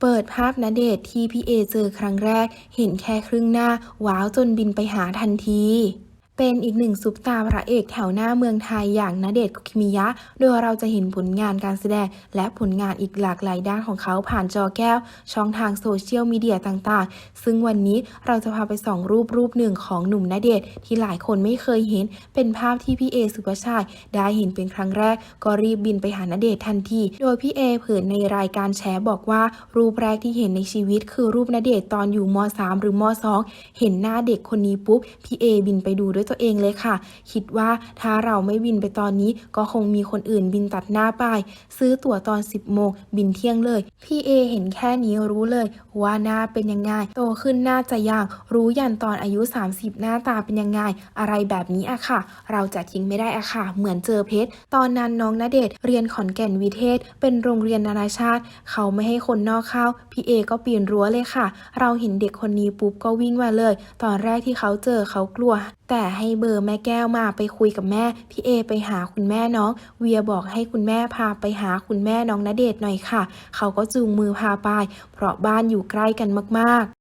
เปิดภาพณเดชที่พี่เอเจอครั้งแรก เห็นแค่ครึ่งหน้า ว้าวจนบินไปหาทันที เป็นอีกหนึ่งซุปตาพระเอกแถวหน้าเมืองไทยอย่างณเดชน์คุกิมิยะ โดยเราจะเห็นผลงานการแสดง และผลงานอีกหลากหลายด้านของเขาผ่านจอแก้ว ช่องทางโซเชียลมีเดียต่างๆ ซึ่งวันนี้เราจะพาไปส่องรูปรูปหนึ่งของหนุ่มณเดชน์ที่หลายคนไม่เคยเห็น เป็นภาพที่พี่เอสุภาชัยได้เห็นเป็นครั้งแรก ก็รีบบินไปหาณเดชน์ทันที โดยพี่เอเผยในรายการแชร์บอกว่า รูปแรกที่เห็นในชีวิต คือรูปณเดชน์ตอนอยู่ม .3 หรือม .2 เห็นหน้าเด็กคนนี้ปุ๊บพี่เอบินไปดูด้วยตัวเองเลยค่ะ คิดว่าถ้าเราไม่บินไปตอนนี้ก็คงมีคนอื่นบินตัดหน้าไป ซื้อตั๋วตอน 10 โมง บินเที่ยงเลย พี่เอเห็นแค่นี้รู้เลย ว่าหน้าเป็นยังไง โตขึ้นหน้าจะยางรู้ยันตอนอายุ 30 หน้าตาเป็นยังไง อะไรแบบนี้อะค่ะ เราจะทิ้งไม่ได้อะค่ะ เหมือนเจอเพชร ตอนนั้นน้องณเดชน์เรียนขอนแก่นวิเทศ เป็นโรงเรียนนานาชาติ เขาไม่ให้คนนอกเข้า พี่เอก็ปีนรั้วเลยค่ะ เราเห็นเด็กคนนี้ปุ๊บก็วิ่งมาเลย ตอนแรกที่เขาเจอเขากลัว แต่ให้เบอร์แม่แก้วมาไปคุยกับแม่ พี่เอไปหาคุณแม่น้อง เวียบอกให้คุณแม่พาไปหาคุณแม่น้องณเดชน์หน่อยค่ะ เขาก็จูงมือพาไป เพราะบ้านอยู่ใกล้กันมากๆ